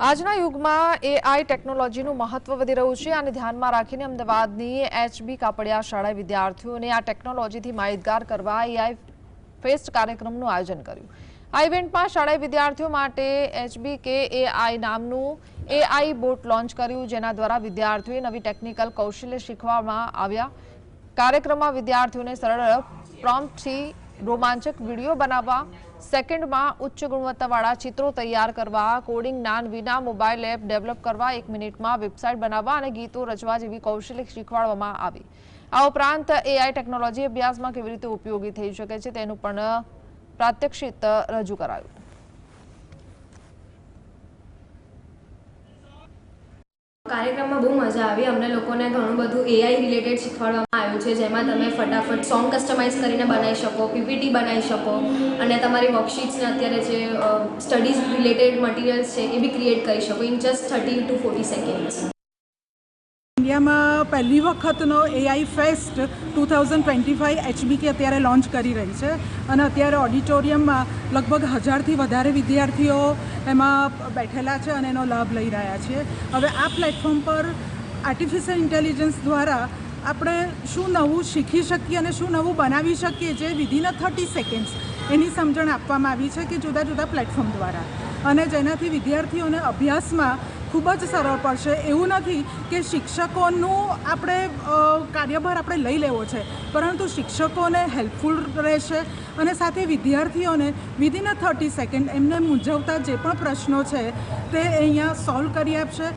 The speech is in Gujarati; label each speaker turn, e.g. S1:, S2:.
S1: આજના યુગમાં એઆઈ ટેકનોલોજીનું મહત્વ વધી રહ્યું છે અને ધ્યાનમાં રાખીને અમદાવાદની એચબી કાપડિયા શાળાએ વિદ્યાર્થીઓને આ ટેકનોલોજીથી માહિતગાર કરવા એઆઈ ફેસ્ટ કાર્યક્રમનું આયોજન કર્યું. આ ઇવેન્ટમાં શાળાએ વિદ્યાર્થીઓ માટે એચબી કે એઆઈ નામનું એઆઈ બોટ લોન્ચ કર્યું, જેના દ્વારા વિદ્યાર્થીઓએ નવી ટેકનિકલ કૌશલ્ય શીખવામાં આવ્યા. કાર્યક્રમમાં વિદ્યાર્થીઓને સરળ પ્રોમ્પ્ટથી રોમાંચક વીડિયો બનાવવા, સેકન્ડમાં ઉચ્ચ ગુણવત્તાવાળા ચિત્રો તૈયાર કરવા કોડિંગ જ્ઞાન વિના મોબાઈલ એપ ડેવલપ કરવા, એક મિનિટમાં વેબસાઇટ બનાવવા અને ગીતો રચવા જેવી કૌશલ્ય શીખવાડવામાં આવી. આ ઉપરાંત એઆઈ ટેકનોલોજી અભ્યાસમાં કેવી રીતે ઉપયોગી થઈ શકે છે તેનું પણ પ્રાત્યક્ષિત રજૂ કરાયું.
S2: કાર્યક્રમમાં બહુ મજા આવી. અમને લોકોને ઘણું બધું એઆઈ રિલેટેડ શીખવાડવામાં આવ્યું છે, જેમાં તમે ફટાફટ સોંગ કસ્ટમાઇઝ કરીને બનાવી શકો પીપીટી બનાવી શકો અને તમારી વર્કશીટ્સને અત્યારે જે સ્ટડીઝ રિલેટેડ મટીરિયલ્સ છે એ બી ક્રિએટ કરી શકો in just thirty to forty seconds
S3: ઇન્ડિયામાં પહેલી વખતનો AI fest two thousand twenty five HBK અત્યારે લોન્ચ કરી રહી છે. અને અત્યારે ઓડિટોરિયમમાં લગભગ હજારથી વધારે વિદ્યાર્થીઓ એમાં બેઠેલા છે અને એનો લાભ લઈ રહ્યા છીએ. હવે આ પ્લેટફોર્મ પર આર્ટિફિશિયલ ઇન્ટેલિજન્સ દ્વારા આપણે શું નવું શીખી શકીએ અને શું નવું બનાવી શકીએ જે વિધિન થર્ટી સેકન્ડ્સ એની સમજણ આપવામાં આવી છે કે જુદા જુદા પ્લેટફોર્મ દ્વારા. અને જેનાથી વિદ્યાર્થીઓને અભ્યાસમાં ખૂબ જ સરળ પડશે. એવું નથી કે શિક્ષકોનું આપણે કાર્યભાર આપણે લઈ લેવો છે. પરંતુ શિક્ષકોને હેલ્પફુલ રહેશે અને સાથે વિદ્યાર્થીઓને વિધિન થર્ટી સેકન્ડ એમને મૂંઝવતા જે પણ પ્રશ્નો છે તે અહીંયા સોલ્વ કરી આપશે.